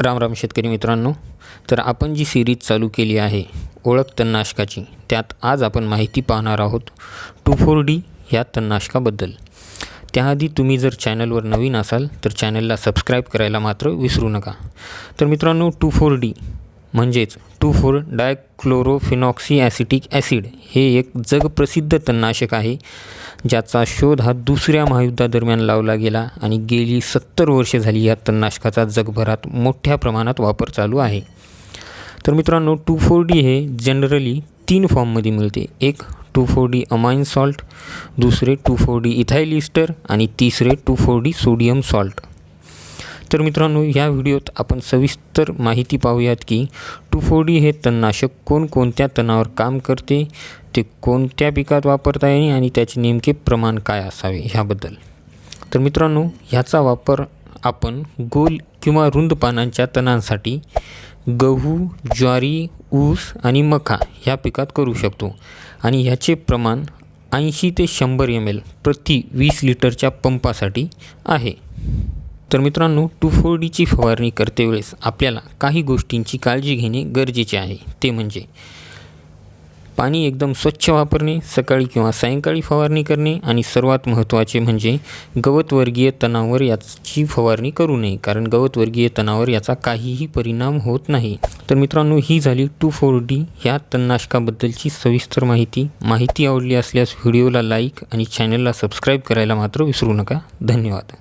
राम राम शेतकरी मित्रांनो तर आपण जी सिरीज चालू केली आहे ओळख तणनाशकाची त्यात आज आपण माहिती पाहणार आहोत टू फोर डी ह्या तणनाशकाबद्दल त्याआधी तुम्ही जर चॅनलवर नवीन असाल तर चॅनलला सबस्क्राईब करायला मात्र विसरू नका. तर मित्रांनो टू फोर डी म्हणजेच two four dichlorophenoxy acetic acid हे एक जगप्रसिद्ध तणनाशक आहे ज्याचा शोध हा दुसऱ्या महायुद्धादरम्यान लावला गेला आणि गेली सत्तर वर्षे झाली या तणनाशकाचा जगभरात मोठ्या प्रमाणात वापर चालू आहे. तर मित्रांनो टू फोर डी हे जनरली तीन फॉर्ममध्ये मिळते. एक two four D amine salt दुसरे two four D ethyl ester आणि तिसरे two four D sodium salt. तर मित्रांनो या व्हिडिओत आपण सविस्तर माहिती पाहूयात की टू फोर डी हे तणनाशक कोणकोणत्या तणावर काम करते ते कोणत्या पिकात वापरता येईल आणि त्याचे नेमके प्रमाण काय असावे ह्याबद्दल. तर मित्रांनो ह्याचा वापर आपण गोल किंवा रुंद पानांच्या तणांसाठी गहू ज्वारी ऊस आणि मका ह्या पिकात करू शकतो आणि ह्याचे प्रमाण ऐंशी ते शंभर एम एल प्रति वीस लिटरच्या पंपासाठी आहे. तर मित्रांनो टू फोर डीची फवारणी करते वेळेस आपल्याला काही गोष्टींची काळजी घेणे गरजेचे आहे. ते म्हणजे पाणी एकदम स्वच्छ वापरणे सकाळी किंवा सायंकाळी फवारणी करणे आणि सर्वात महत्त्वाचे म्हणजे गवतवर्गीय तणावर याची फवारणी करू नये कारण गवतवर्गीय तणावर याचा काहीही परिणाम होत नाही. तर मित्रांनो ही झाली टू फोर डी ह्या तणनाशकाबद्दलची सविस्तर माहिती. माहिती आवडली असल्यास व्हिडिओला लाईक आणि चॅनलला सबस्क्राईब करायला मात्र विसरू नका. धन्यवाद.